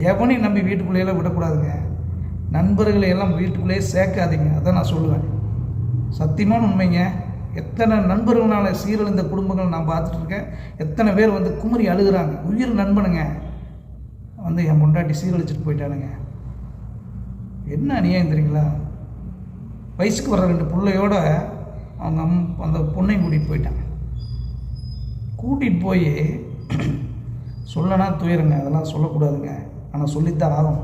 எவனையும் நம்பி வீட்டுக்குள்ளேயெல்லாம் விடக்கூடாதுங்க. நண்பர்களை எல்லாம் வீட்டுக்குள்ளேயே சேர்க்காதீங்க. அதான் நான் சொல்லுவேன். சத்தியமான உண்மைங்க. எத்தனை நண்பர்களால் சீரழிந்த குடும்பங்கள் நான் பார்த்துட்டு இருக்கேன் எத்தனை பேர் வந்து குமரி அழுகுறாங்க. உயிர் நண்பனுங்க. வந்து என் பொண்டாட்டி சீரழிச்சிட்டு போயிட்டானுங்க என்ன அநியாயம் தெரியுங்களா? வயசுக்கு வர ரெண்டு பிள்ளையோட அவங்க அம் அந்த பொண்ணையும் கூட்டிகிட்டு போயிட்டாங்க கூட்டிகிட்டு போய் சொல்லனா துயருங்க. அதெல்லாம் சொல்லக்கூடாதுங்க. ஆனால் சொல்லித்தான் ஆகும்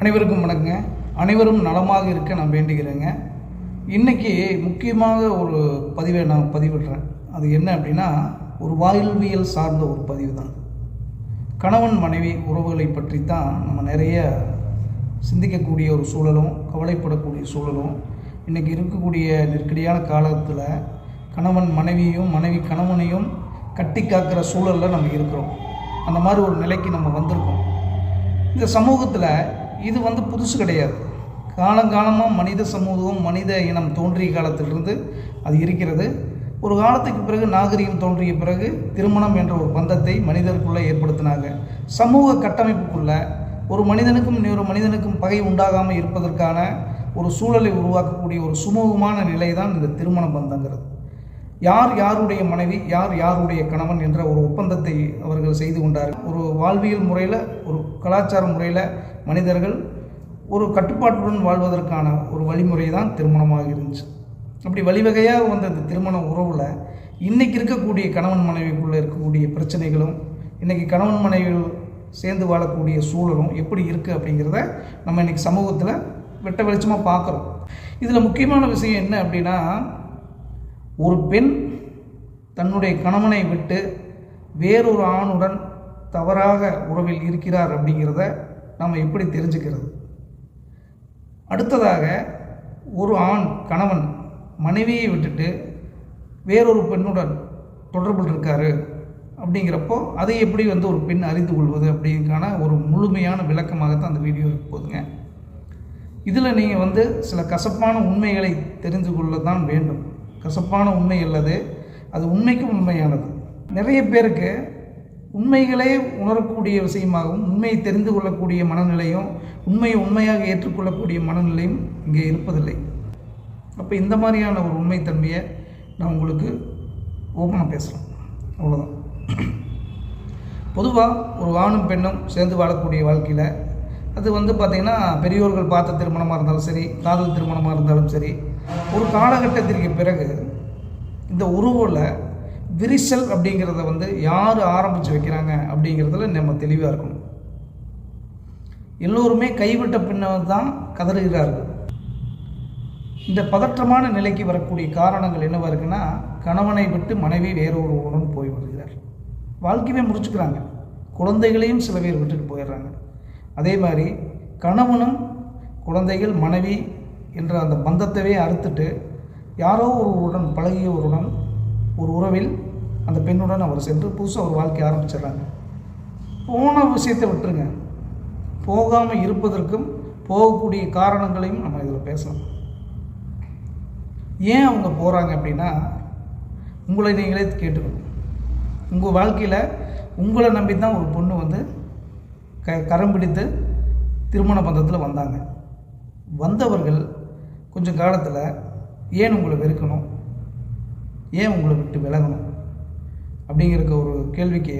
அனைவருக்கும் வணக்கங்க. அனைவரும் நலமாக இருக்க நான் வேண்டுகிறேங்க. இன்றைக்கி முக்கியமாக ஒரு பதிவை நான் பதிவிடுறேன். அது என்ன அப்படின்னா ஒரு வாழ்வியல் சார்ந்த ஒரு பதிவு தான் கணவன் மனைவி உறவுகளை பற்றி தான் நம்ம நிறைய சிந்திக்கக்கூடிய ஒரு சூழலும் கவலைப்படக்கூடிய சூழலும் இன்றைக்கி இருக்கக்கூடிய நெருக்கடியான காலத்தில் கணவன் மனைவியும் மனைவி கணவனையும் கட்டி காக்கிற சூழலில் நம்ம இருக்கிறோம். அந்த மாதிரி ஒரு நிலைக்கு நம்ம வந்திருக்கோம். இந்த சமூகத்தில் இது வந்து புதுசு கிடையாது. காலங்காலமாக மனித சமூகம் மனித இனம் தோன்றிய காலத்திலிருந்து அது இருக்கிறது. ஒரு காலத்துக்கு பிறகு நாகரிகம் தோன்றிய பிறகு திருமணம் என்ற ஒரு பந்தத்தை மனிதருக்குள்ளே ஏற்படுத்தினாங்க. சமூக கட்டமைப்புக்குள்ள ஒரு மனிதனுக்கும் இன்னொரு மனிதனுக்கும் பகை உண்டாகாமல் இருப்பதற்கான ஒரு சூழலை உருவாக்கக்கூடிய ஒரு சுமூகமான நிலை தான் இந்த திருமண பந்தங்கிறது. யார் யாருடைய மனைவி யார் யாருடைய கணவன் என்ற ஒரு ஒப்பந்தத்தை அவர்கள் செய்து கொண்டார்கள். ஒரு வாழ்வியல் முறையில் ஒரு கலாச்சார முறையில் மனிதர்கள் ஒரு கட்டுப்பாட்டுடன் வாழ்வதற்கான ஒரு வழிமுறை தான் திருமணமாக இருந்துச்சு. அப்படி வழிவகையாக வந்த இந்த திருமண உறவில் இன்றைக்கி இருக்கக்கூடிய கணவன் மனைவிக்குள்ளே இருக்கக்கூடிய பிரச்சனைகளும் இன்றைக்கி கணவன் மனைவிகள் சேர்ந்து வாழக்கூடிய சூழலும் எப்படி இருக்குது அப்படிங்கிறத நம்ம இன்றைக்கி சமூகத்தில் வெட்ட வெளிச்சமாக பார்க்குறோம். இதில் முக்கியமான விஷயம் என்ன அப்படின்னா ஒரு பெண் தன்னுடைய கணவனை விட்டு வேறொரு ஆணுடன் தவறாக உறவில் இருக்கிறார் அப்படிங்கிறத நாம் எப்படி தெரிஞ்சுக்கிறது? அடுத்ததாக ஒரு ஆண் கணவன் மனைவியை விட்டுட்டு வேறொரு பெண்ணுடன் தொடர்பில் இருக்காரு அப்படிங்கிறப்போ அதை எப்படி வந்து ஒரு பெண் அறிந்து கொள்வது அப்படிங்கான ஒரு முழுமையான விளக்கமாகத்தான் அந்த வீடியோ போதுங்க இதில் நீங்கள் வந்து சில கசப்பான உண்மைகளை தெரிந்து கொள்ள தான் வேண்டும். கசப்பான உண்மை அல்லது அது உண்மைக்கும் உண்மையானது. நிறைய பேருக்கு உண்மைகளே உணரக்கூடிய விஷயமாகவும் உண்மையை தெரிந்து கொள்ளக்கூடிய மனநிலையும் உண்மையை உண்மையாக ஏற்றுக்கொள்ளக்கூடிய மனநிலையும் இங்கே இருப்பதில்லை. அப்போ இந்த மாதிரியான ஒரு உண்மைத்தன்மையை நான் உங்களுக்கு ஓப்பனாக பேசுகிறேன் அவ்வளோதான் பொதுவாக ஒரு ஆணும் பெண்ணும் சேர்ந்து வாழக்கூடிய வாழ்க்கையில் அது வந்து பார்த்திங்கன்னா பெரியோர்கள் பார்த்த திருமணமாக இருந்தாலும் சரி காதல் திருமணமாக இருந்தாலும் சரி ஒரு காலகட்டத்திற்கு பிறகு இந்த உருவில் விரிசல் அப்படிங்கிறத வந்து யார் ஆரம்பித்து வைக்கிறாங்க அப்படிங்கிறதுல நம்ம தெளிவாக இருக்கணும். எல்லோருமே கைவிட்ட பின்னர் தான் கதறுகிறார்கள். இந்த பதற்றமான நிலைக்கு வரக்கூடிய காரணங்கள் என்னவா இருக்குன்னா கணவனை விட்டு மனைவி வேறொருவருடன் போய் வருகிறார். வாழ்க்கையை முடிச்சுக்கிறாங்க. குழந்தைகளையும் சில பேர் விட்டுட்டு போயிடுறாங்க. அதே மாதிரி கணவனும் குழந்தைகள் மனைவி என்ற அந்த பந்தத்தவே அறுத்துட்டு யாரோ ஒருவருடன் பழகியவருடன் ஒரு உறவில் அந்த பெண்ணுடன் அவர் சென்று புதுசாக ஒரு வாழ்க்கை ஆரம்பிச்சிடுறாங்க. போன விஷயத்தை விட்டுருங்க. போகாமல் இருப்பதற்கும் போகக்கூடிய காரணங்களையும் நம்ம இதில் பேசலாம். ஏன் அவங்க போகிறாங்க அப்படின்னா உங்களை நீங்களே கேட்டுக்கணும். உங்கள் வாழ்க்கையில் உங்களை நம்பி தான் ஒரு பொண்ணு வந்து க கரம் பிடித்து திருமண பந்தத்தில் வந்தாங்க. வந்தவர்கள் கொஞ்சம் காலத்தில் ஏன் உங்களை வெறுக்கணும்? ஏன் உங்களை விட்டு விலகணும்? அப்படிங்கிற ஒரு கேள்விக்கு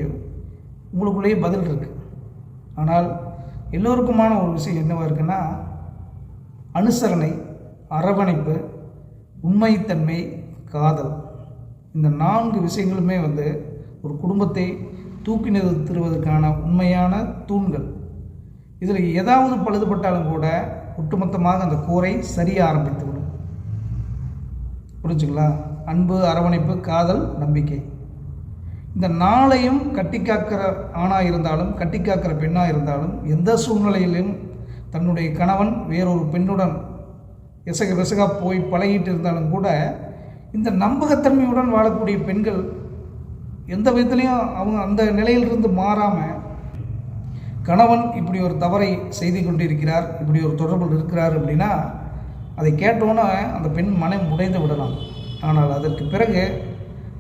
உங்களுக்குள்ளேயே பதில் இருக்குது ஆனால் எல்லோருக்குமான ஒரு விஷயம் என்னவாக இருக்குன்னா அனுசரணை அரவணைப்பு உண்மைத்தன்மை காதல். இந்த நான்கு விஷயங்களுமே வந்து ஒரு குடும்பத்தை தூக்கி நிறுத்துவதற்கான உண்மையான தூண்கள். இதில் ஏதாவது பழுதுபட்டாலும் கூட ஒட்டுமொத்தமாக அந்த கூரை சரிய ஆரம்பித்து விடும் புரிஞ்சுங்களா? அன்பு அரவணைப்பு காதல் நம்பிக்கை. இந்த நாளையும் கட்டி காக்கிற ஆணாக இருந்தாலும் கட்டி காக்கிற பெண்ணாக இருந்தாலும் எந்த சூழ்நிலையிலும் தன்னுடைய கணவன் வேறொரு பெண்ணுடன் எசக விசகா போய் பழகிட்டு இருந்தாலும் கூட இந்த நம்பகத்தன்மையுடன் வாழக்கூடிய பெண்கள் எந்த விதத்துலேயும் அவங்க அந்த நிலையிலிருந்து மாறாமல் கணவன் இப்படி ஒரு தவறை செய்து கொண்டிருக்கிறார் இப்படி ஒரு தொடர்பில் இருக்கிறார் அப்படின்னா அதை கேட்டோன்னே அந்த பெண் மனம் உடைந்து விடலாம். ஆனால் அதற்கு பிறகு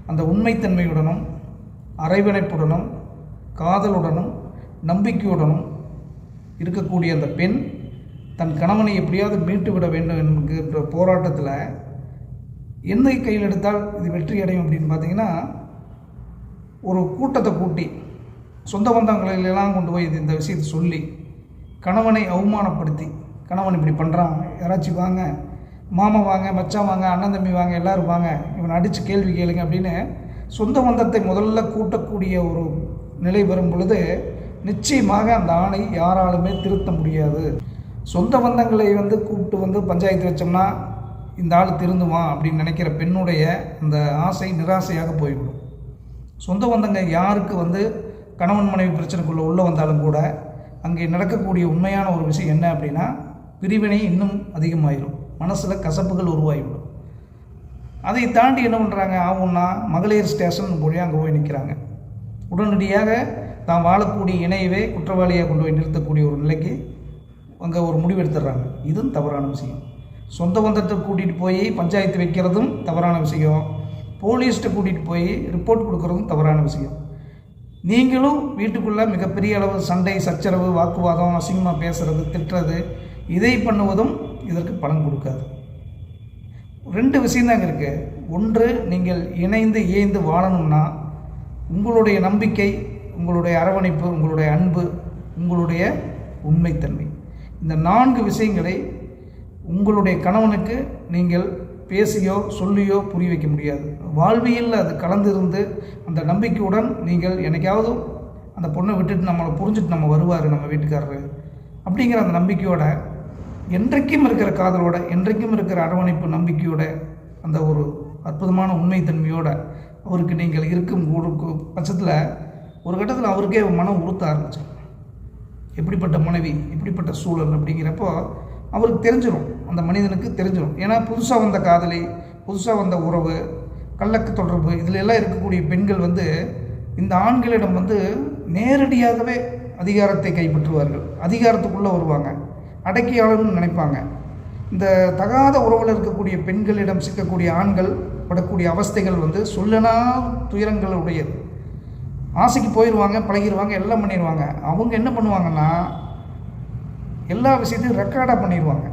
அந்த உண்மைத்தன்மையுடனும் அரைவணைப்புடனும் காதலுடனும் நம்பிக்கையுடனும் இருக்கக்கூடிய அந்த பெண் தன் கணவனை எப்படியாவது மீட்டு விட வேண்டும் என்கின்ற போராட்டத்தில் எந்த கையில் எடுத்தால் இது வெற்றி அடையும் அப்படின்னு பார்த்தீங்கன்னா ஒரு கூட்டத்தை கூட்டி சொந்த பந்தங்களெல்லாம் கொண்டு போய் இது இந்த விஷயத்தை சொல்லி கணவனை அவமானப்படுத்தி கணவன் இப்படி பண்ணுறான் யாராச்சும் வாங்க மாமா வாங்க மச்சான் வாங்க அண்ணன் தம்பி வாங்க எல்லாரும் வாங்க இவனை அடித்து கேள்வி கேளுங்க அப்படின்னு சொந்த பந்தத்தை முதல்ல கூட்டக்கூடிய ஒரு நிலை வரும் பொழுது நிச்சயமாக அந்த ஆணை யாராலுமே திருத்த முடியாது. சொந்த பந்தங்களை வந்து கூப்பிட்டு வந்து பஞ்சாயத்து வச்சோம்னா இந்த ஆள் திருந்துவான் அப்படின்னு நினைக்கிற பெண்ணுடைய அந்த ஆசை நிராசையாக போய்விடும். சொந்த பந்தங்க யாருக்கு வந்து கணவன் மனைவி பிரச்சனைக்குள்ளே உள்ளே வந்தாலும் கூட அங்கே நடக்கக்கூடிய உண்மையான ஒரு விஷயம் என்ன அப்படின்னா பிரிவினை இன்னும் அதிகமாயிடும் மனசில் கசப்புகள் உருவாகிவிடும். அதை தாண்டி என்ன பண்ணுறாங்க ஆகும்னா மகளிர் ஸ்டேஷன் போய் அங்கே போய் நிற்கிறாங்க உடனடியாக தான் வாழக்கூடிய இணையவே குற்றவாளியாக கொண்டு போய் நிறுத்தக்கூடிய ஒரு நிலைக்கு அங்கே ஒரு முடிவு எடுத்துடுறாங்க இதுவும் தவறான விஷயம். சொந்த பந்தத்தை கூட்டிகிட்டு போய் பஞ்சாயத்து வைக்கிறதும் தவறான விஷயம். போலீஸ்கிட்ட கூட்டிகிட்டு போய் ரிப்போர்ட் கொடுக்குறதும் தவறான விஷயம். நீங்களும் வீட்டுக்குள்ளே மிகப்பெரிய அளவு சண்டை சச்சரவு வாக்குவாதம் அசிங்கமாக பேசுறது திட்டுறது இதை பண்ணுவதும் இதற்கு பலன் கொடுக்காது. ரெண்டு விஷயந்தாங்க இருக்குது ஒன்று நீங்கள் இணைந்து இயைந்து வாழணும்னா உங்களுடைய நம்பிக்கை உங்களுடைய அரவணைப்பு உங்களுடைய அன்பு உங்களுடைய உண்மைத்தன்மை. இந்த நான்கு விஷயங்களை உங்களுடைய கணவனுக்கு நீங்கள் பேசியோ சொல்லியோ புரிய வைக்க முடியாது. வாழ்வியலில் அது கலந்திருந்து அந்த நம்பிக்கையுடன் நீங்கள் என்னைக்காவது அந்த பொண்ணை விட்டுட்டு நம்மளை புரிஞ்சுட்டு நம்ம வருவார் நம்ம வீட்டுக்காரரு. அப்படிங்கிற அந்த நம்பிக்கையோட என்றைக்கும் இருக்கிற காதலோட என்றைக்கும் இருக்கிற அரவணைப்பு நம்பிக்கையோட அந்த ஒரு அற்புதமான உண்மைத்தன்மையோட அவருக்கு நீங்கள் இருக்கும் பட்சத்தில் ஒரு கட்டத்தில் அவருக்கே மனம் உறுத்த ஆரம்பிச்சு எப்படிப்பட்ட மனைவி எப்படிப்பட்ட சூழல் அப்படிங்கிறப்போ அவருக்கு தெரிஞ்சிடும் அந்த மனிதனுக்கு தெரிஞ்சிடும் ஏன்னா புதுசாக வந்த காதலி புதுசாக வந்த உறவு கள்ளக்கு தொடர்பு இதில் எல்லாம் இருக்கக்கூடிய பெண்கள் வந்து இந்த ஆண்களிடம் வந்து நேரடியாகவே அதிகாரத்தை கைப்பற்றுவார்கள். அதிகாரத்துக்குள்ளே வருவாங்க. அடக்கியாளர்னு நினைப்பாங்க. இந்த தகாத உறவில் இருக்கக்கூடிய பெண்களிடம் சிக்கக்கூடிய ஆண்கள் படக்கூடிய அவஸ்தைகள் வந்து சொல்லனா துயரங்களுடையது. ஆசைக்கு போயிடுவாங்க பழகிடுவாங்க எல்லாம் பண்ணிடுவாங்க அவங்க என்ன பண்ணுவாங்கன்னா எல்லா விஷயத்தையும் ரெக்கார்டாக பண்ணிடுவாங்க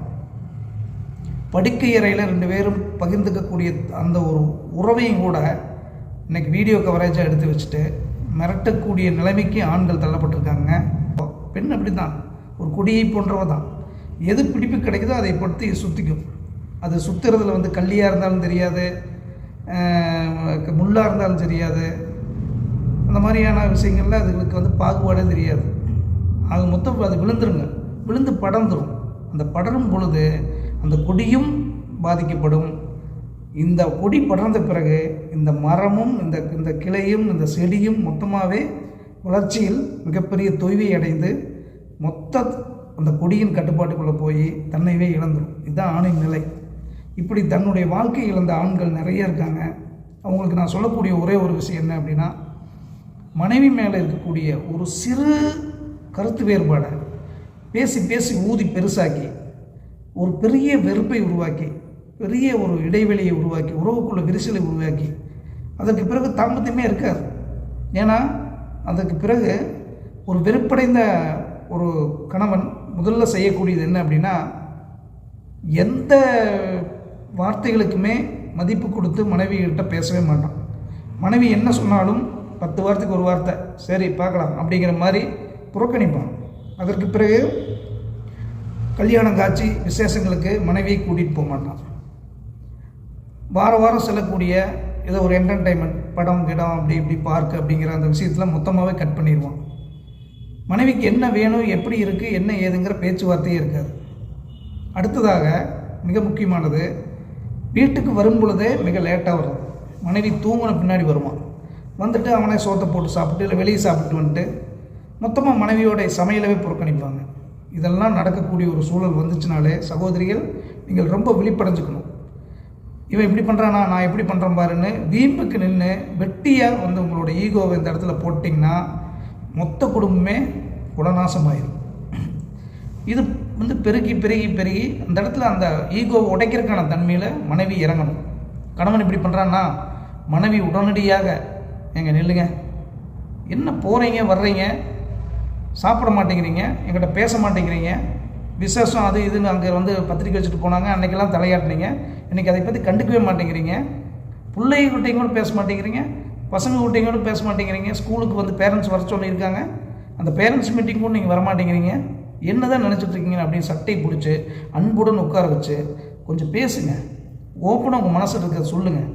படுக்கை அறையில் ரெண்டு பேரும் பகிர்ந்துக்கக்கூடிய அந்த ஒரு உறவையும் கூட இன்னைக்கு வீடியோ கவரேஜாக எடுத்து வச்சுட்டு மிரட்டக்கூடிய நிலைமைக்கு ஆண்கள் தள்ளப்பட்டிருக்காங்க. பெண் அப்படி தான் ஒரு கொடியை போன்றவ தான். எது பிடிப்பு கிடைக்குதோ அதை பொறுத்து சுற்றிக்கும் அது சுற்றுறதுல வந்து கல்லியாக இருந்தாலும் தெரியாது. முள்ளாக இருந்தாலும் தெரியாது. அந்த மாதிரியான விஷயங்கள்ல அதுகளுக்கு வந்து பாகுபாடே தெரியாது. அது மொத்தம் அது விழுந்துருங்க. விழுந்து படர்ந்துடும் அந்த படரும் பொழுது அந்த கொடியும் பாதிக்கப்படும். இந்த கொடி படர்ந்த பிறகு இந்த மரமும் இந்த இந்த கிளையும் இந்த செடியும் மொத்தமாகவே வளர்ச்சியில் மிகப்பெரிய தொய்வை அடைந்து மொத்த அந்த கொடியின் கட்டுப்பாட்டுக்குள்ளே போய் தன்னைவே இழந்துடும் இதுதான் ஆணின் நிலை. இப்படி தன்னுடைய வாழ்க்கை இழந்த ஆண்கள் நிறைய இருக்காங்க. அவங்களுக்கு நான் சொல்லக்கூடிய ஒரே ஒரு விஷயம் என்ன அப்படின்னா மனைவி மேலே இருக்கக்கூடிய ஒரு சிறு கருத்து வேறுபாடை. பேசி பேசி ஊதி பெருசாக்கி ஒரு பெரிய வெறுப்பை உருவாக்கி பெரிய ஒரு இடைவெளியை உருவாக்கி உறவுக்குள்ள விரிசலை உருவாக்கி அதற்கு பிறகு தாம்பத்தியமே இருக்காது. ஏன்னா அதற்கு பிறகு ஒரு வெறுப்படைந்த ஒரு கணவன் முதல்ல செய்யக்கூடியது என்ன அப்படின்னா எந்த வார்த்தைகளுக்குமே மதிப்பு கொடுத்து மனைவிகிட்ட பேசவே மாட்டான். மனைவி என்ன சொன்னாலும் பத்து வாரத்துக்கு ஒரு வார்த்தை சரி பார்க்கலாம் அப்படிங்கிற மாதிரி புறக்கணிப்பான். அதற்கு பிறகு கல்யாணம் காட்சி விசேஷங்களுக்கு மனைவியை கூட்டிகிட்டு போக மாட்டான். வார வாரம் செல்லக்கூடிய ஏதோ ஒரு என்டர்டைன்மெண்ட் படம் கிடம் அப்படி இப்படி பார்க் அப்படிங்கிற அந்த விஷயத்தில் மொத்தமாகவே கட் பண்ணிடுவான். மனைவிக்கு என்ன வேணும் எப்படி இருக்குது என்ன ஏதுங்கிற பேச்சுவார்த்தையே இருக்காது. அடுத்ததாக மிக முக்கியமானது வீட்டுக்கு வரும் பொழுதே மிக லேட்டாக வரும். மனைவி தூங்கின பின்னாடி வருவான். வந்துட்டு அவனே சோத்தை போட்டு சாப்பிட்டு இல்லை வெளியே சாப்பிட்டு வந்துட்டு மொத்தமாக மனைவியோடைய சமையலவே புறக்கணிப்பாங்க. இதெல்லாம் நடக்கக்கூடிய ஒரு சூழல் வந்துச்சுனாலே சகோதரிகள் நீங்கள் ரொம்ப விழிப்படைஞ்சுக்கணும். இவன் இப்படி பண்ணுறானா நான் எப்படி பண்ணுறேன் பாருன்னு வீம்புக்கு நின்று வெட்டியாக வந்து உங்களோட ஈகோவை இந்த இடத்துல போட்டிங்கன்னா மொத்த குடும்பமே குணநாசமாயிரும். இது வந்து பெருகி பெருகி பெருகி அந்த இடத்துல அந்த ஈகோவை உடைக்கிறதுக்கான தன்மையில் மனைவி இறங்கணும். கணவன் இப்படி பண்ணுறான்னா மனைவி உடனடியாக எங்கே நில்லுங்க. என்ன போகிறீங்க வர்றீங்க? சாப்பிட மாட்டேங்கிறீங்க எங்கிட்ட பேச மாட்டேங்கிறீங்க விசேஷம் அது இதுன்னு அங்கே வந்து பத்திரிக்கை வச்சுட்டு போனாங்க அன்றைக்கெல்லாம் தலையாட்டினீங்க இன்றைக்கி அதை பற்றி கண்டுக்கவே மாட்டேங்கிறீங்க. பிள்ளைகிட்டையும் கூட பேச மாட்டேங்கிறீங்க பசங்க கிட்டையும் கூட பேச மாட்டேங்கிறீங்க ஸ்கூலுக்கு வந்து பேரண்ட்ஸ் வர சொல்லியிருக்காங்க அந்த பேரண்ட்ஸ் மீட்டிங் கூட நீங்கள் வர மாட்டேங்கிறீங்க என்ன தான் நினச்சிட்ருக்கீங்க அப்படின்னு சட்டை பிடிச்சி அன்புடன் உட்கார வச்சு கொஞ்சம் பேசுங்க ஓப்பனாக உங்கள் மனசில் இருக்கிறத சொல்லுங்கள்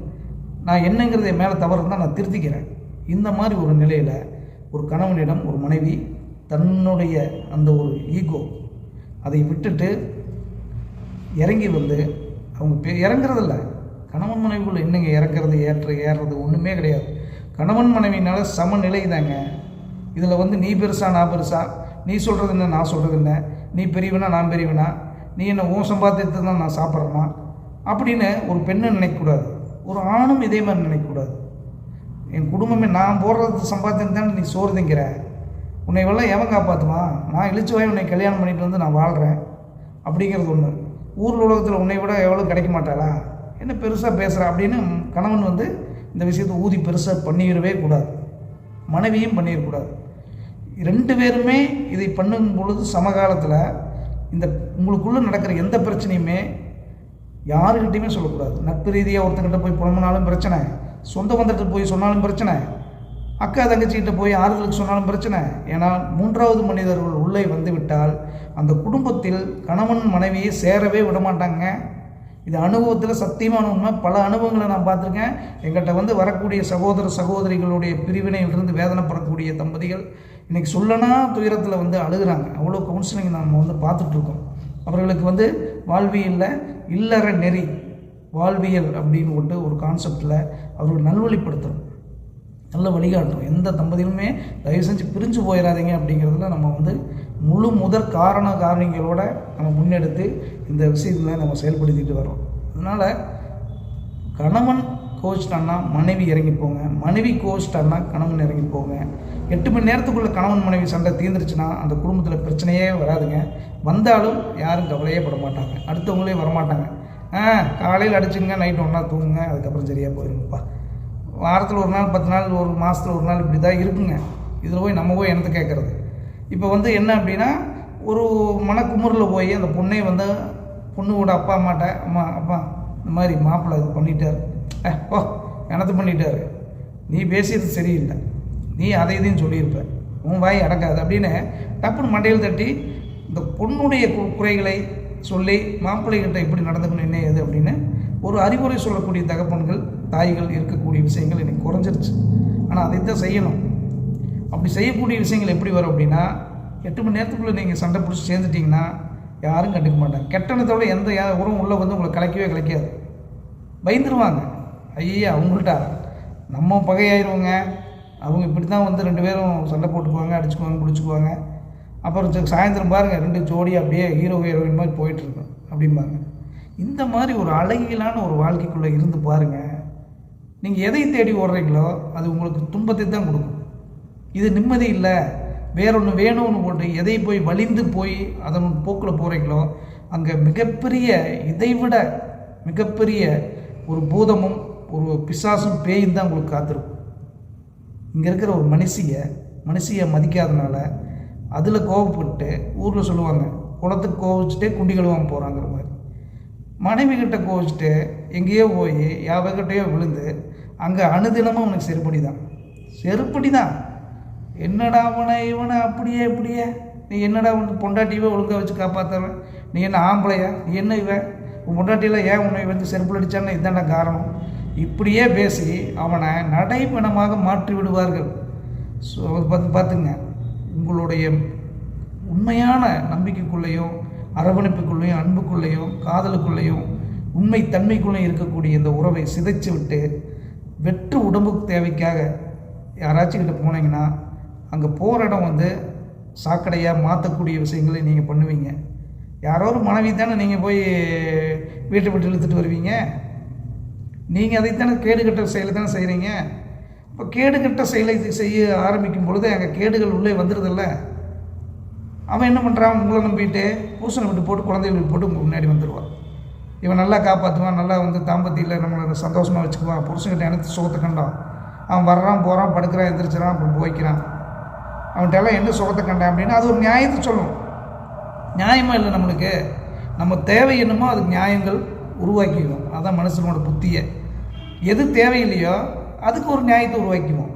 நான் என்னங்கிறது என் மேலே தவறு இருந்தால் நான் திருத்திக்கிறேன். இந்த மாதிரி ஒரு நிலையில் ஒரு கணவனிடம் ஒரு மனைவி தன்னுடைய அந்த ஒரு ஈகோ அதை விட்டுட்டு இறங்கி வந்து அவங்க பே இறங்குறதில்ல. கணவன் மனைவிக்குள்ள என்னங்க இறங்குறது ஏற்ற ஏறுறது ஒன்றுமே கிடையாது. கணவன் மனைவினால சமநிலை தாங்க இதில் வந்து நீ பெருசா நான் பெருசா நீ சொல்கிறது என்ன நான் சொல்கிறது என்ன நீ பெரியவனா நான் பெரியவனா நீ என்ன உன் சம்பாத்தியத்தை தான் நான் சாப்பிட்றேனா அப்படின்னு ஒரு பெண்ணை நினைக்கக்கூடாது. ஒரு ஆணும் இதே மாதிரி நினைக்கக்கூடாது. என் குடும்பமே நான் போடுறது சம்பாத்தியம் தானே நீ சோறு திங்கிற? உன்னை இவெல்லாம் எவன் காப்பாற்றுவான் நான் இழிச்சு வாய் உன்னை கல்யாணம் பண்ணிட்டு வந்து நான் வாழ்கிறேன் அப்படிங்கிறது ஒன்று ஊர் உலகத்தில் உன்னை விட எவ்வளோ கிடைக்க மாட்டாளா? என்ன பெருசாக பேசுகிறா அப்படின்னு கணவன் வந்து இந்த விஷயத்தை ஊதி பெருசாக பண்ணிடவே கூடாது. மனைவியும் பண்ணிடக்கூடாது ரெண்டு பேருமே இதை பண்ணும் பொழுது சமகாலத்தில் இந்த உங்களுக்குள்ளே நடக்கிற எந்த பிரச்சனையுமே யாருக்கிட்டையுமே சொல்லக்கூடாது. நட்பு ரீதியாக ஒருத்தங்கிட்ட போய் புலம்புனாலும் பிரச்சனை. சொந்த பந்தத்தில் போய் சொன்னாலும் பிரச்சனை. அக்கா தங்கச்சிக்கிட்ட போய் ஆறுதலுக்கு சொன்னாலும் பிரச்சனை. ஏன்னா மூன்றாவது மனிதர்கள் உள்ளே வந்துவிட்டால் அந்த குடும்பத்தில் கணவன் மனைவியை சேரவே விட மாட்டாங்க இது அனுபவத்தில் சத்தியமான உண்மை. பல அனுபவங்களை நான் பார்த்துருக்கேன். எங்கிட்ட வந்து வரக்கூடிய சகோதர சகோதரிகளுடைய பிரிவினையிலிருந்து வேதனைப்படக்கூடிய தம்பதிகள் இன்றைக்கி சொல்லனா துயரத்தில் வந்து அழுகுறாங்க. அவ்வளோ கவுன்சிலிங் நம்ம வந்து பார்த்துட்ருக்கோம். அவர்களுக்கு வந்து வாழ்வியலில் இல்லற நெறி. வாழ்வியல் அப்படின்னு கொண்டு ஒரு கான்செப்டில் அவர்கள் நல்வழிப்படுத்தணும். நல்ல வழிகாட்டும் எந்த தம்பதியுமே தயவு செஞ்சு பிரிஞ்சு போயிடாதீங்க அப்படிங்கிறதுல நம்ம வந்து முழு முதற் காரண காரணிகளோட நம்ம முன்னெடுத்து இந்த விஷயத்தில் நம்ம செயல்படுத்திட்டு வரோம். அதனால் கணவன் கோச்சிட்டான்னா மனைவி இறங்கி போங்க. மனைவி கோச்சிட்டான்னா கணவன் இறங்கி போங்க. எட்டு மணி நேரத்துக்குள்ளே கணவன் மனைவி சண்டை தீர்ந்துருச்சுன்னா அந்த குடும்பத்தில் பிரச்சனையே வராதுங்க. வந்தாலும் யாரும் கவலையே பட மாட்டாங்க. அடுத்தவங்களே வரமாட்டாங்க. ஆ காலையில் அடிச்சுங்க நைட் ஒன்றா தூங்குங்க அதுக்கப்புறம் சரியாக போயிருங்கப்பா. வாரத்தில் ஒரு நாள் பத்து நாள் ஒரு மாதத்தில் ஒரு நாள் இப்படி தான் இருக்குங்க. இதில் போய் நம்ம போய் என்னத்தை கேட்குறது இப்போ வந்து என்ன அப்படின்னா ஒரு மனக்குமுறில் போய் அந்த பொண்ணை வந்து பொண்ணுவோட அப்பா அம்மாட்ட அம்மா அப்பா இந்த மாதிரி மாப்பிள்ளை இது பண்ணிட்டார். ஏ ஓ எனத்து பண்ணிட்டாரு? நீ பேசியது சரியில்லை. நீ அதை இதையும் சொல்லியிருப்ப. உன் வாய் அடக்காது அப்படின்னு டப்புன்னு மண்டையில் தட்டி இந்த பொண்ணுடைய குறைகளை சொல்லி மாப்பிள்ளைகிட்ட இப்படி நடந்துக்கணும் என்ன ஏது அப்படின்னு ஒரு அறிவுரை சொல்லக்கூடிய தகப்பன்கள் தாய்கள் இருக்கக்கூடிய விஷயங்கள் எனக்கு குறைஞ்சிருச்சு. ஆனால் அதைத்தான் செய்யணும். அப்படி செய்யக்கூடிய விஷயங்கள் எப்படி வரும் அப்படின்னா எட்டு மணி நேரத்துக்குள்ளே நீங்கள் சண்டை பிடிச்சி சேர்ந்துட்டிங்கன்னா யாரும் கண்டுக்க மாட்டாங்க. கெட்டணத்தோட எந்த யா- உறவும் உள்ளே வந்து உங்களை கலைக்கவே கலைக்காது. பயந்துருவாங்க. ஐயா அவங்கள்ட்ட நம்ம பகையாயிருவோங்க. அவங்க இப்படி தான் வந்து ரெண்டு பேரும் சண்டை போட்டுக்குவாங்க அடிச்சுக்குவாங்க பிடிச்சிக்குவாங்க. அப்புறம் சாயந்தரம் பாருங்கள் ரெண்டு ஜோடி அப்படியே ஹீரோ ஹீரோயின் மாதிரி போயிட்டுருக்கோம் அப்படிம்பாங்க. இந்த மாதிரி ஒரு அழகியலான ஒரு வாழ்க்கைக்குள்ளே இருந்து பாருங்கள் நீங்கள் எதை தேடி ஓடுறீங்களோ அது உங்களுக்கு துன்பத்தை தான் கொடுக்கும். இது நிம்மதி இல்லை. வேறொன்று வேணும்னு போட்டு எதை போய் வலிந்து போய் அதன் போக்கில் போகிறீங்களோ அங்கே மிகப்பெரிய இதைவிட மிகப்பெரிய ஒரு பூதமும் ஒரு பிசாசும் பேயும் தான் உங்களுக்கு காத்திருக்கும். இங்கே இருக்கிற ஒரு மனுஷிய மனுஷியை மதிக்காதனால அதில் கோவப்பட்டு ஊரில் சொல்லுவாங்க குளத்துக்கு கோவிச்சுட்டே குண்டி கழுவாம போகிறாங்கிற மாதிரி. மனைவி கிட்ட கோவிச்சுட்டு எங்கேயோ போய் யாவகிட்டயோ விழுந்து அங்கே அனுதினமும் அவனுக்கு செருப்படி தான் செருப்படி தான் என்னடா அவனை இவனை அப்படியே இப்படியே? நீ என்னடா உனக்கு பொண்டாட்டியவே ஒழுங்காக வச்சு காப்பாற்றுறவன் நீ என்ன ஆம்பளையா? நீ என்ன இவன் உன் பொண்டாட்டியில் ஏன் உன்னை வந்து செருப்பு அடிச்சான்னு இதாண்டா காரணம். இப்படியே பேசி அவனை நடைபெணமாக மாற்றி விடுவார்கள். ஸோ பார்த்து பார்த்துங்க. உங்களுடைய உண்மையான நம்பிக்கைக்குள்ளேயும் அரவணைப்புக்குள்ளேயும் அன்புக்குள்ளேயும் காதலுக்குள்ளேயும் உண்மை தன்மைக்குள்ளேயும் இருக்கக்கூடிய இந்த உறவை சிதைச்சு விட்டு வெற்று உடம்புக்கு தேவைக்காக யாராச்சும் கிட்ட போனீங்கன்னா அங்கே போகிற இடம் வந்து சாக்கடையாக மாற்றக்கூடிய விஷயங்களை நீங்கள் பண்ணுவீங்க. யாரோ ஒரு மனைவி தானே நீங்கள் போய் வீட்டை விட்டு இழுத்துட்டு வருவீங்க. நீங்கள் அதைத்தானே கேடுகட்ட செயலை தானே செய்கிறீங்க இப்போ கேடுகட்ட செயலை செய்ய ஆரம்பிக்கும் பொழுது அங்கே கேடுகள் உள்ளே வந்துடுதில்ல அவன் என்ன பண்ணுறான் உங்களை நம்பிட்டு பூசணை விட்டு போட்டு குழந்தைகள் போட்டு முன்னாடி வந்துடுவான் இவன் நல்லா காப்பாற்றுவான் நல்லா வந்து தாம்பத்தியில் நம்மளை சந்தோஷமாக வச்சுக்குவான். புருஷன்கிட்ட எனக்கு சுகத்தை கண்டான். அவன் வர்றான் போகிறான் படுக்கிறான் எந்திரிச்சிடான் அப்புறம் போய்க்கிறான். அவன்கிட்ட எல்லாம் என்ன சுகத்தை கண்டான் அப்படின்னு அது ஒரு நியாயத்தை சொல்லும். நியாயமாக இல்லை நம்மளுக்கு? நம்ம தேவை என்னமோ அதுக்கு நியாயங்கள் உருவாக்கிக்குவோம் அதான் மனுஷனோட புத்தியை. எது தேவையில்லையோ அதுக்கு ஒரு நியாயத்தை உருவாக்கிக்குவோம்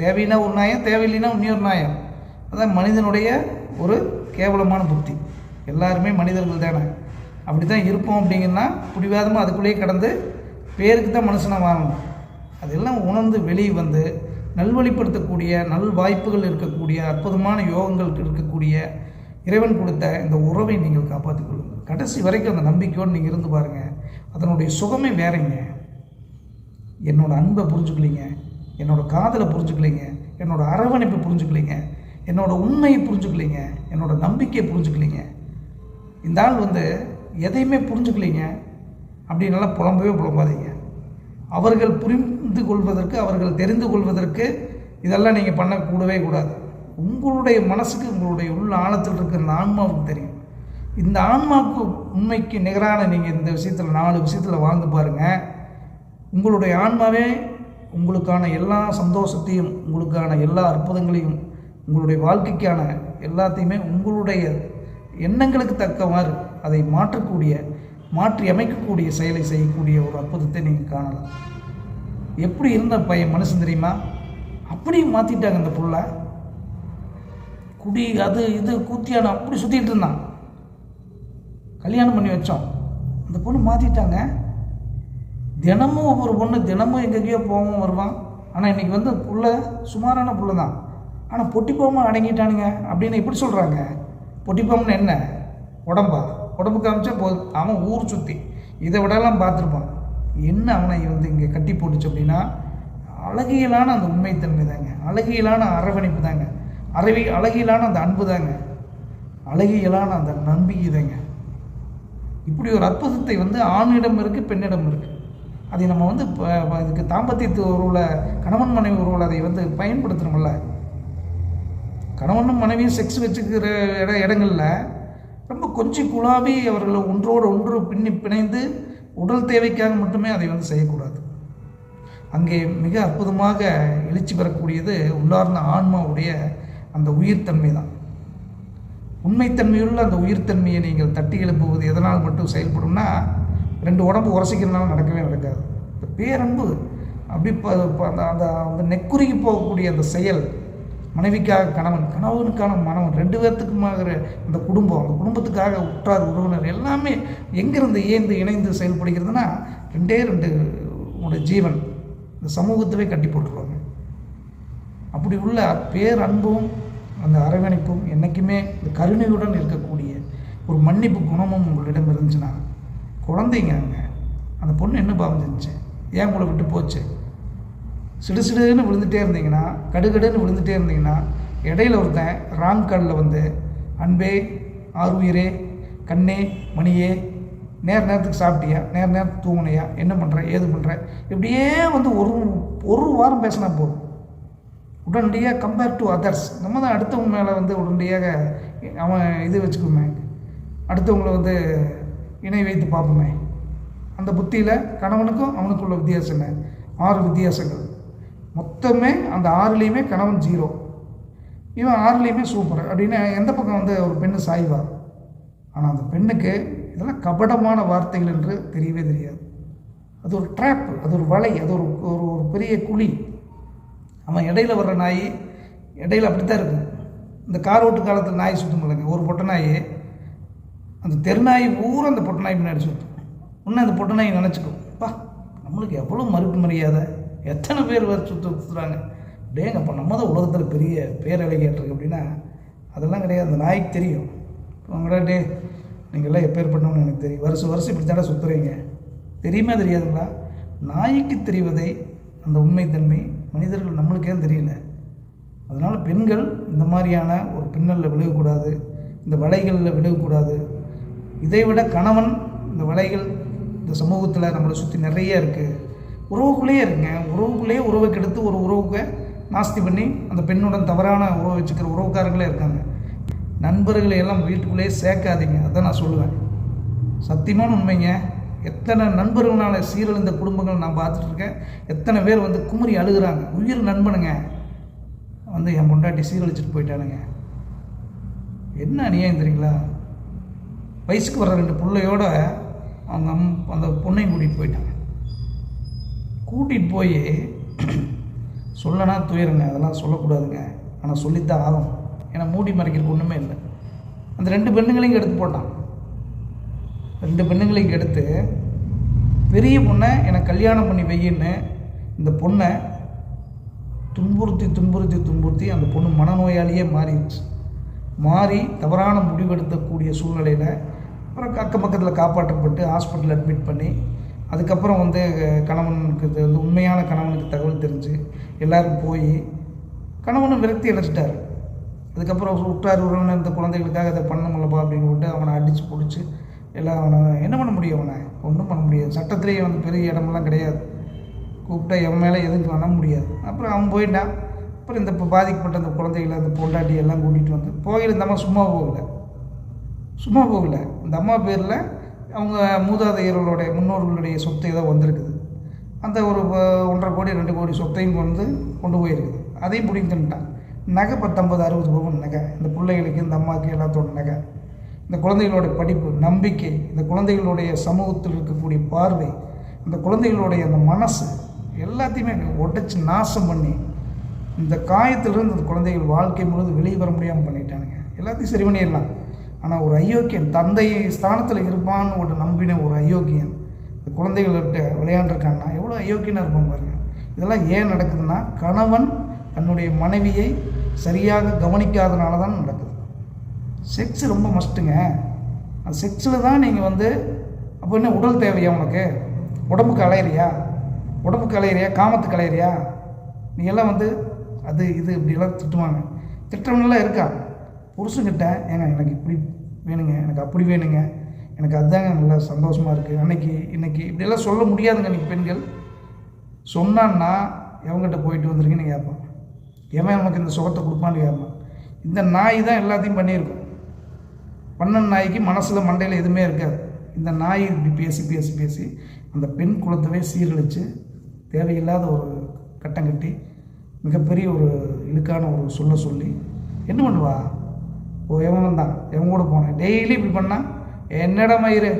தேவைன்னா ஒரு நியாயம் தேவையில்லைன்னா இன்னொரு நியாயம். அதான் மனிதனுடைய ஒரு கேவலமான புத்தி. எல்லாருமே மனிதர்கள் தானே. அப்படி தான் இருப்போம் அப்படிங்கன்னா பிடிவாதமாக அதுக்குள்ளேயே கடந்து பேருக்கு தான் மனுஷனை வாழணும் அதெல்லாம் உணர்ந்து வெளியே வந்து நல்வழிப்படுத்தக்கூடிய நல் வாய்ப்புகள் இருக்கக்கூடிய அற்புதமான யோகங்கள் இருக்கக்கூடிய இறைவன் கொடுத்த இந்த உறவை நீங்கள் காப்பாற்றிக் கொள்ளுங்கள். கடைசி வரைக்கும் அந்த நம்பிக்கையோடு நீங்கள் இருந்து பாருங்கள் அதனுடைய சுகமே வேறங்க. என்னோடய அன்பை புரிஞ்சுக்கலைங்க. என்னோடய காதலை புரிஞ்சுக்கலைங்க. என்னோடய அரவணைப்பை புரிஞ்சுக்கலைங்க. என்னோடய உண்மையை புரிஞ்சுக்கலைங்க என்னோட நம்பிக்கையை புரிஞ்சுக்கலைங்க. இந்த ஆள் வந்து எதையுமே புரிஞ்சுக்கலைங்க. அப்படின்னால புலம்பவே புலம்பாதீங்க. அவர்கள் புரிந்து கொள்வதற்கு அவர்கள் தெரிந்து கொள்வதற்கு இதெல்லாம் நீங்கள் பண்ணக்கூடவே கூடாது. உங்களுடைய மனசுக்கு உங்களுடைய உள்ள ஆழத்தில் இருக்கிற இந்த ஆன்மாவுக்கு தெரியும். இந்த ஆன்மாவுக்கு உண்மைக்கு நிகரான நீங்கள் இந்த விஷயத்தில் நாலு விஷயத்தில் வாழ்ந்து பாருங்கள் உங்களுடைய ஆன்மாவே உங்களுக்கான எல்லா சந்தோஷத்தையும் உங்களுக்கான எல்லா அற்புதங்களையும் உங்களுடைய வாழ்க்கைக்கான எல்லாத்தையுமே உங்களுடைய எண்ணங்களுக்கு தக்கவாறு அதை மாற்றக்கூடிய மாற்றி அமைக்கக்கூடிய செயலை செய்யக்கூடிய ஒரு அற்புதத்தை நீங்கள் காணலாம். எப்படி இருந்த பையன் மனுஷன் தெரியுமா? அப்படியும் மாற்றிட்டாங்க அந்த புள்ள. குடி அது இது கூத்தியான அப்படி சுற்றிட்டு இருந்தான். கல்யாணம் பண்ணி வச்சோம். அந்த பொண்ணு மாற்றிட்டாங்க தினமும் ஒவ்வொரு பொண்ணு தினமும் எங்கெங்கேயோ போவோம் வருவான். ஆனால் இன்றைக்கி வந்து புள்ள சுமாரான புள்ள தான் ஆனால் பொட்டிப்பாமல் அடங்கிட்டானுங்க அப்படின்னு எப்படி சொல்கிறாங்க பொட்டிப்போம்னு என்ன? உடம்பா. உடம்பு காமிச்சா போதும். அவன் ஊர் சுற்றி இதை விடலாம் பார்த்துருப்பான். என்ன அவனை வந்து இங்கே கட்டி போட்டுச்சு அப்படின்னா அழகியலான அந்த உண்மைத்தன்மை தாங்க. அழகியலான அரவணைப்பு தாங்க. அறவி அழகியலான அந்த அன்பு தாங்க. அழகியலான அந்த நம்பிக்கை தாங்க. இப்படி ஒரு அற்புதத்தை வந்து ஆணிடம் இருக்குது பெண்ணிடம் இருக்குது அதை நம்ம வந்து இப்போ இதுக்கு தாம்பத்தியத்து உறவில் கணவன் மனைவி உறவில் அதை வந்து பயன்படுத்தணும்ல. கணவனும் மனைவியும் செக்ஸ் வச்சுக்கிற இட இடங்களில் ரொம்ப கொஞ்சம் குழாவி அவர்களை ஒன்றோடு ஒன்று பின்னி பிணைந்து உடல் தேவைக்காக மட்டுமே அதை வந்து செய்யக்கூடாது. அங்கே மிக அற்புதமாக எழுச்சி பெறக்கூடியது உள்ளார்ந்த ஆன்மாவுடைய அந்த உயிர்த்தன்மை தான். உண்மைத்தன்மையுள்ள அந்த உயிர்த்தன்மையை நீங்கள் தட்டி எழுப்புவது எதனால் மட்டும் செயல்படும்னா ரெண்டு உடம்பு உரசிக்கிறதுனால நடக்கவே நடக்காது. இந்த பேரன்பு அப்படி அந்த அந்த அந்த நெக்குருகி போகக்கூடிய அந்த செயல் மனைவிக்காக கணவன் கணவனுக்கான மனவன் ரெண்டு பேர்த்துக்குமாகிற அந்த குடும்பம் அந்த குடும்பத்துக்காக உற்றார் உறவினர் எல்லாமே எங்கிருந்து ஏந்து இணைந்து செயல்படுகிறதுனா ரெண்டே ரெண்டு உங்களுடைய ஜீவன் இந்த சமூகத்தவே கட்டி போட்டுருவாங்க. அப்படி உள்ள பேரன்பும் அந்த அரவணைப்பும் என்றைக்குமே இந்த கருணையுடன் இருக்கக்கூடிய ஒரு மன்னிப்பு குணமும் உங்களிடம் இருந்துச்சுன்னா குழந்தைங்க அங்கே அந்த பொண்ணு என்ன பாவம் செஞ்சு ஏன் உங்களை விட்டு போச்சு? சிடு சிடுன்னு விழுந்துட்டே இருந்தீங்கன்னா கடுகடுன்னு விழுந்துகிட்டே இருந்தீங்கன்னா இடையில ஒருத்தன் ராங் காலில் வந்து அன்பே ஆர்வீரே கண்ணே மணியே நேர நேரத்துக்கு சாப்பிட்டியா? நேர நேரத்துக்கு தூங்கினியா? என்ன பண்ணுற ஏது பண்ணுற இப்படியே வந்து ஒரு ஒரு வாரம் பேசினா போதும். உடனடியாக கம்பேர் டு அதர்ஸ் நம்ம தான் அடுத்தவங்க மேலே வந்து உடனடியாக அவன் இது வச்சுக்குமே. அடுத்தவங்கள வந்து இணை வைத்து பார்ப்போமே. அந்த புத்தியில் கணவனுக்கும் அவனுக்குள்ள வித்தியாசம் என்ன? ஆறு வித்தியாசங்கள். மொத்தமே அந்த ஆறுலேயுமே கணவன் ஜீரோ. இவன் ஆறுலேயுமே சூப்பர் அப்படின்னு எந்த பக்கம் வந்து ஒரு பெண்ணு சாய்வா? ஆனால் அந்த பெண்ணுக்கு இதெல்லாம் கபடமான வார்த்தைகள் என்று தெரியவே தெரியாது. அது ஒரு ட்ராப் அது ஒரு வலை அது ஒரு ஒரு ஒரு பெரிய குழி. அவன் இடையில வர்ற நாய் இடையில அப்படித்தான் இருக்கும். இந்த கார் ஓட்டு காலத்தில் நாய் சுற்றும் இல்லைங்க ஒரு பொட்டை நாய். அந்த தெருநாய் ஊரம் அந்த பொட்டை நாய் பின்னாடி சுற்றும் இன்னும் அந்த பொட்டை நாய் நினச்சிக்கும். பா நம்மளுக்கு எவ்வளோ மறுப்பு மரியாதை? எத்தனை பேர் வேறு சுற்று சுற்றுறாங்க டேங்கப்பா நம்ம தான் உலகத்தில் பெரிய பேரழகியாட்டிருக்கு அப்படின்னா அதெல்லாம் கிடையாது. அந்த நாய்க்கு தெரியும். உங்களா டே நீங்கள்லாம் எப்பேற்பட்டோம்னு எனக்கு தெரியும். வருஷம் வருஷம் இப்படி தானே சுற்றுறீங்க தெரியுமா தெரியாதுங்களா? நாய்க்கு தெரிவதை அந்த உண்மைத்தன்மை மனிதர்கள் நம்மளுக்கே தெரியல. அதனால் பெண்கள் இந்த மாதிரியான ஒரு பின்னலில் விழுகக்கூடாது. இந்த வலைகளில் விழுகக்கூடாது. இதை விட கணவன் இந்த வலைகள் இந்த சமூகத்தில் நம்மளை சுற்றி நிறைய இருக்குது உறவுக்குள்ளேயே இருங்க. உறவுக்குள்ளேயே உறவை கெடுத்து ஒரு உறவுக்கு நாஸ்தி பண்ணி அந்த பெண்ணுடன் தவறான உறவை வச்சுக்கிற உறவுக்காரங்களே இருக்காங்க. நண்பர்களை எல்லாம் வீட்டுக்குள்ளேயே சேர்க்காதீங்க. அதான் நான் சொல்லுவேன். சத்தியமான உண்மைங்க. எத்தனை நண்பர்களால் சீரழிந்த குடும்பங்கள் நான் பார்த்துட்டு இருக்கேன் எத்தனை பேர் வந்து குமரி அழுகுறாங்க. உயிர் நண்பனுங்க. வந்து என் பொண்டாட்டி சீரழிச்சிட்டு போயிட்டானுங்க. என்ன அநியாயம் தெரியுங்களா? வயசுக்கு வர ரெண்டு பிள்ளையோட அவங்க அம் அந்த பொண்ணையும் கூட்டிகிட்டு போயிட்டாங்க. கூட்டிகிட்டு போய் சொல்லனா துயருங்க அதெல்லாம் சொல்லக்கூடாதுங்க. ஆனால் சொல்லித்தான் ஆகும் ஏன்னா மூடி மறைக்கிறதுக்கு ஒன்றுமே இல்லை. அந்த ரெண்டு பெண்ணுங்களையும் எடுத்து போட்டான். ரெண்டு பெண்ணுங்களையும் எடுத்து பெரிய பொண்ணை எனக்கு கல்யாணம் பண்ணி வையின்னு இந்த பொண்ணை துன்புறுத்தி துன்புறுத்தி துன்புறுத்தி அந்த பொண்ணு மனநோயாளியே மாறிடுச்சு. மாறி தவறான முடிவெடுக்கக்கூடிய சூழ்நிலையில் அப்புறம் அக்கம் பக்கத்தில் காப்பாற்றப்பட்டு ஹாஸ்பிட்டல் அட்மிட் பண்ணி அதுக்கப்புறம் வந்து கணவனுக்கு இது வந்து உண்மையான கணவனுக்கு தகவல் தெரிஞ்சு எல்லோரும் போய் கணவனும் விரக்தி அடைச்சிட்டார் அதுக்கப்புறம் உற்றார் உறவினர் இந்த குழந்தைகளுக்காக அதை பண்ண முடியலப்பா அப்படின்னு விட்டு அவனை அடித்து பிடிச்சி எல்லாம் அவனை என்ன பண்ண முடியும் அவனை? ஒன்றும் பண்ண முடியாது. சட்டத்திலேயே வந்து பெரிய இடமெல்லாம் கிடையாது. கூப்பிட்டா எவன் மேலே எதுவும் பண்ண முடியாது. அப்புறம் அவன் போயிட்டான். அப்புறம் இந்த இப்போ பாதிக்கப்பட்ட அந்த குழந்தைகளை அந்த பொண்டாட்டி எல்லாம் கூட்டிகிட்டு வந்து போகையில் இந்த அம்மா சும்மா போகல. சும்மா போகல. இந்த அம்மா பேரில் அவங்க மூதாதையர்களுடைய முன்னோர்களுடைய சொத்து ஏதோ வந்திருக்குது. அந்த ஒரு ஒன்றரை கோடி ரெண்டு கோடி சொத்தையும் வந்து கொண்டு போயிருக்குது. அதையும் பிடிங்கி தின்ட்டான் நகை பத்தொம்பது அறுபது பவுன் நகை. இந்த பிள்ளைகளுக்கு இந்த அம்மாவுக்கு எல்லாத்தோட நகை. இந்த குழந்தைகளோட படிப்பு நம்பிக்கை இந்த குழந்தைகளுடைய சமூகத்தில் இருக்கக்கூடிய பார்வை இந்த குழந்தைகளுடைய அந்த மனசு எல்லாத்தையுமே உடைச்சி நாசம் பண்ணி இந்த காயத்திலிருந்து இந்த குழந்தைகள் வாழ்க்கை முழுவதும் வெளியே வர முடியாமல் பண்ணிட்டானுங்க. எல்லாத்தையும் சரி பண்ணிடலாம். ஆனால் ஒரு அயோக்கியன் தந்தை ஸ்தானத்தில் இருப்பான்னு ஒரு நம்பின ஒரு அயோக்கியன் இந்த குழந்தைகள்கிட்ட விளையாண்டுருக்காங்கன்னா எவ்வளோ அயோக்கியனாக இருப்பான் பாருங்க. இதெல்லாம் ஏன் நடக்குதுன்னா கணவன் தன்னுடைய மனைவியை சரியாக கவனிக்காதனால தான் நடக்குது. செக்ஸ் ரொம்ப மஸ்ட்டுங்க அந்த செக்ஸில் தான் நீங்கள் வந்து அப்போ என்ன உடல் தேவையா உனக்கு? உடம்புக்கு அலையிறியா? உடம்புக்கு அலையிறியா? காமத்துக்கு அலையிறியா? நீ எல்லாம் வந்து அது இது இப்படியெல்லாம் திட்டுவாங்க. திட்டவனெல்லாம் இருக்கா? புருஷங்கிட்ட ஏங்க எனக்கு இப்படி வேணுங்க எனக்கு அப்படி வேணுங்க. எனக்கு அதுதாங்க நல்லா சந்தோஷமாக இருக்குது அன்னைக்கு இன்றைக்கி இப்படியெல்லாம் சொல்ல முடியாதுங்க இன்னைக்கு பெண்கள். சொன்னான்னா எவங்கிட்ட போயிட்டு வந்துருக்கீங்கன்னு கேட்பான் எவன் நமக்கு இந்த சுகத்தை கொடுப்பான்னு கேட்பான் இந்த நாய் தான் எல்லாத்தையும் பண்ணியிருக்கும். பண்ண நாய்க்கு மனசில் மண்டையில் எதுவுமே இருக்காது. இந்த நாய் இப்படி பேசி பேசி பேசி அந்த பெண் குலத்தவே சீரழித்து தேவையில்லாத ஒரு கட்டம் கட்டி மிகப்பெரிய ஒரு இழுக்கான ஒரு சொல்ல சொல்லி என்ன பண்ணுவா? ஓ இவன் வந்தான் இவன் கூட போனேன். டெய்லி இப்படி பண்ணா என்னடா மயிறு?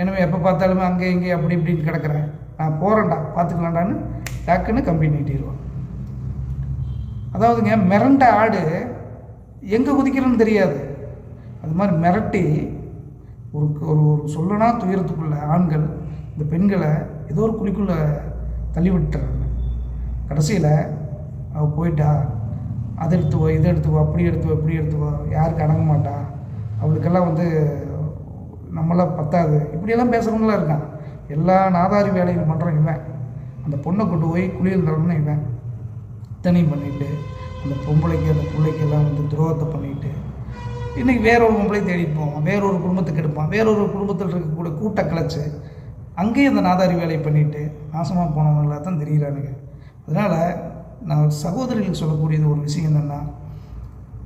என்னமே எப்போ பார்த்தாலுமே அங்கே இங்கே அப்படி இப்படின்னு கிடக்குறேன். நான் போகிறேன்டா பார்த்துக்கலாண்டான்னு டக்குன்னு கம்பி நீட்டிடுவான். அதாவதுங்க மிரண்ட ஆடு எங்கே குதிக்கிறேன்னு தெரியாது. அது மாதிரி மிரட்டி ஒரு ஒரு ஒரு சொல்லனா துயரத்துக்குள்ள ஆண்கள் இந்த பெண்களை ஏதோ ஒரு குழிக்குள்ளே தள்ளி விட்டுறாங்க. கடைசியில் அவள் போயிட்டா அதை எடுத்துவோ இதை எடுத்துவோ அப்படி எடுத்துவோ இப்படி எடுத்துவோ யாருக்கு அடங்க மாட்டா. அவளுக்கெல்லாம் வந்து நம்மளாம் பத்தாது. இப்படியெல்லாம் பேசுகிறவங்களாம் இருக்கான் எல்லா நாதாரி வேலையும் பண்ணுறோம் இவன். அந்த பொண்ணை கொண்டு போய் குளியல் தரணும்னு இவன். இத்தனையும் பண்ணிவிட்டு அந்த பொம்பளைக்கு அந்த பிள்ளைக்கெல்லாம் வந்து துரோகத்தை பண்ணிட்டு இன்றைக்கி வேற ஒரு பொம்பளை தேடிட்டு போவான். வேற ஒரு குடும்பத்துக்கு எடுப்பான். வேற ஒரு குடும்பத்தில் இருக்கக்கூடிய கூட்ட கிளச்சு அங்கேயும் அந்த நாதாரி வேலையை பண்ணிட்டு நாசமாக போனவங்களாக தான் தெரிகிறானுங்க அதனால் நான் சகோதரிகள் சொல்லக்கூடியது ஒரு விஷயம் என்னென்னா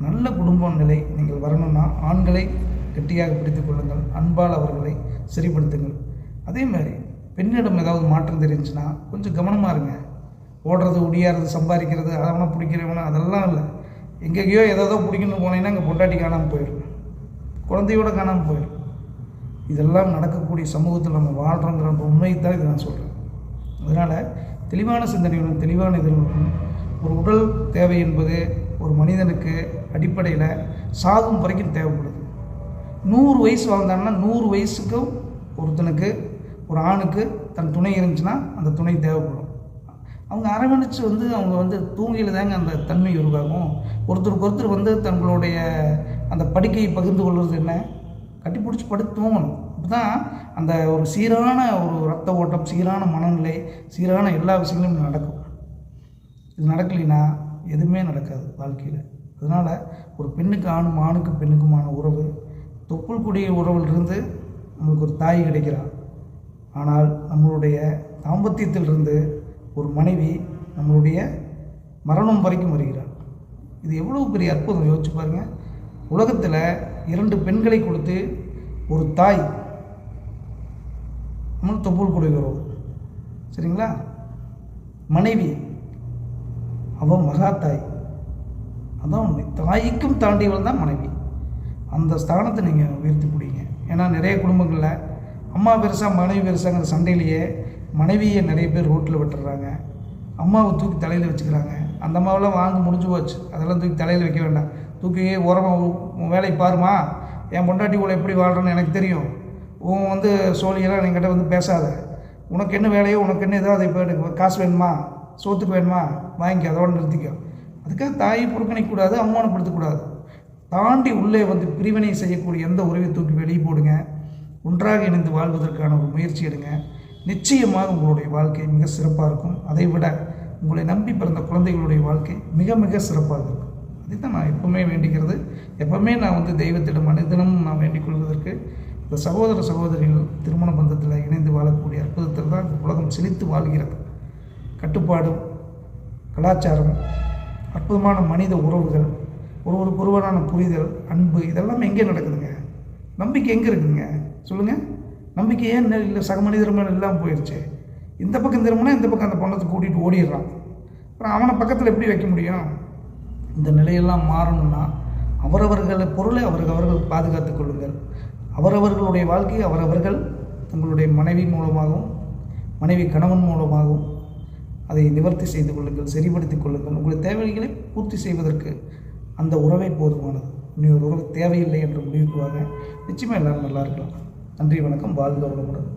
நல்ல குடும்ப நிலை நீங்கள் வரணும்னா ஆண்களை கெட்டியாக பிடித்துக் கொள்ளுங்கள் அன்பால் அவர்களை சரிப்படுத்துங்கள். அதே மாதிரி பெண்ணிடம் ஏதாவது மாற்றம் தெரிஞ்சுன்னா கொஞ்சம் கவனமாக இருங்க. ஓடுறது ஒடியாறது சம்பாதிக்கிறது அதவனை பிடிக்கிறவனா அதெல்லாம் இல்லை. எங்கேயோ எதோ பிடிக்கணும்னு போனீங்கன்னா அங்கே பொண்டாட்டி காணாமல் போயிடும். குழந்தையோட காணாமல் போயிடும். இதெல்லாம் நடக்கக்கூடிய சமூகத்தில் நம்ம வாழ்கிறோங்கிற உண்மையை தான் இதை நான் சொல்கிறேன் அதனால் தெளிவான சிந்தனையுடன் தெளிவான இதனுடன் ஒரு உடல் தேவை என்பது ஒரு மனிதனுக்கு அடிப்படையில் சாகும் வரைக்கும் தேவைப்படுது. நூறு வயசு வாழ்ந்தாங்கன்னா நூறு வயசுக்கும் ஒருத்தனுக்கு ஒரு ஆணுக்கு தன் துணை இருந்துச்சுன்னா அந்த துணை தேவைப்படும். அவங்க அரவணைச்சு வந்து அவங்க வந்து தூங்கியில் தாங்க அந்த தன்மை உருவாகும். ஒருத்தருக்கு ஒருத்தர் வந்து தங்களுடைய அந்த படுக்கையை பகிர்ந்து கொள்வது என்ன? கட்டி பிடிச்சி படுத்து தூங்கணும். தான் அந்த ஒரு சீரான ஒரு ரத்த ஓட்டம் சீரான மனநிலை சீரான எல்லா விஷயங்களும் நடக்கும். இது நடக்கலைன்னா எதுவுமே நடக்காது வாழ்க்கையில். அதனால் ஒரு பெண்ணுக்கு ஆணும் ஆணுக்கு பெண்ணுக்குமான உறவு தொப்புள் குடிய உறவிலிருந்து நம்மளுக்கு ஒரு தாய் கிடைக்கிறாள் ஆனால் நம்மளுடைய தாம்பத்தியத்திலிருந்து ஒரு மனைவி நம்மளுடைய மரணம் வரைக்கும் வருகிறாள் இது எவ்வளோ பெரிய அற்புதம் யோசிச்சு பாருங்கள் உலகத்தில் இரண்டு பெண்களை கொடுத்து ஒரு தாய் நம்ம தொப்புள் குடி சரிங்களா? மனைவி அவன் மகா தாய். அதான் உண்மை. தாய்க்கும் தாண்டியவள் தான் மனைவி. அந்த ஸ்தானத்தை நீங்கள் உயர்த்தி பிடிங்க ஏன்னா நிறைய குடும்பங்களில் அம்மா பெருசாக மனைவி பெருசாங்கிற சண்டையிலேயே மனைவியை நிறைய பேர் ரோட்டில் விட்டுறாங்க. அம்மாவை தூக்கி தலையில் வச்சுக்கிறாங்க. அந்த அம்மாவெல்லாம் வாங்கி முடிஞ்சு போச்சு. அதெல்லாம் தூக்கி தலையில் வைக்க வேண்டாம். தூக்கி உரமாக வேலைக்கு வேலையை பாருமா என் பொண்டாட்டி உள்ள எப்படி வாழ்கிறேன்னு எனக்கு தெரியும். உன் வந்து சோழியெல்லாம் என்கிட்ட வந்து பேசாத. உனக்கு என்ன வேலையோ உனக்கு என்ன ஏதாவது இப்போ எனக்கு காசு வேணுமா? சோத்துக்கு வேணுமா? வாங்கிக்க அதோட நிறுத்திக்கோ. அதுக்காக தாயை புறக்கணிக்கக்கூடாது அவமானப்படுத்தக்கூடாது. தாண்டி உள்ளே வந்து பிரிவினை செய்யக்கூடிய எந்த உறவை தூக்கி வெளியே போடுங்க. ஒன்றாக இணைந்து வாழ்வதற்கான ஒரு முயற்சி எடுங்க. நிச்சயமாக உங்களுடைய வாழ்க்கை மிக சிறப்பாக இருக்கும். அதை விட உங்களை நம்பி பிறந்த குழந்தைகளுடைய வாழ்க்கை மிக மிக சிறப்பாக இருக்கும். அதுதான் நான் எப்பவுமே வேண்டிக்கிறது. எப்பவுமே நான் வந்து தெய்வத்திடம் மனிதனும் இந்த சகோதர சகோதரிகள் திருமண பந்தத்தில் இணைந்து வாழக்கூடிய அற்புதத்தில் தான் இந்த உலகம் செழித்து வாழ்கிறது. கட்டுப்பாடும் கலாச்சாரம் அற்புதமான மனித உறவுகள் ஒருவருக்கு ஒருவரான புரிதல் அன்பு இதெல்லாம் எங்கே நடக்குதுங்க? நம்பிக்கை எங்கே இருக்குதுங்க? சொல்லுங்கள் நம்பிக்கை ஏன் இல்லை? சக மனிதர் மேலே இல்லாமல் போயிடுச்சு இந்த பக்கம் திரும்பினா இந்த பக்கம் அந்த பொண்ணத்தை கூட்டிகிட்டு ஓடிடுறான். அப்புறம் அவனை பக்கத்தில் எப்படி வைக்க முடியும்? இந்த நிலையெல்லாம் மாறணும்னா அவரவர்களை பொருளை அவர்கள் அவர்கள் பாதுகாத்துக் கொள்ளுங்கள். அவரவர்களுடைய வாழ்க்கையை அவரவர்கள் தங்களுடைய மனைவி மூலமாகவும் மனைவி கணவன் மூலமாகவும் அதை நிவர்த்தி செய்து கொள்ளுங்கள் சரிப்படுத்திக் கொள்ளுங்கள். உங்களுடைய தேவைகளை பூர்த்தி செய்வதற்கு அந்த உறவே போதுமானது. இனி ஒரு உறவு தேவையில்லை என்று முடிவுக்கு வாங்க. நிச்சயமாக எல்லாரும் நல்லா இருக்கலாம். நன்றி வணக்கம். வாழ்க வளமுடன்.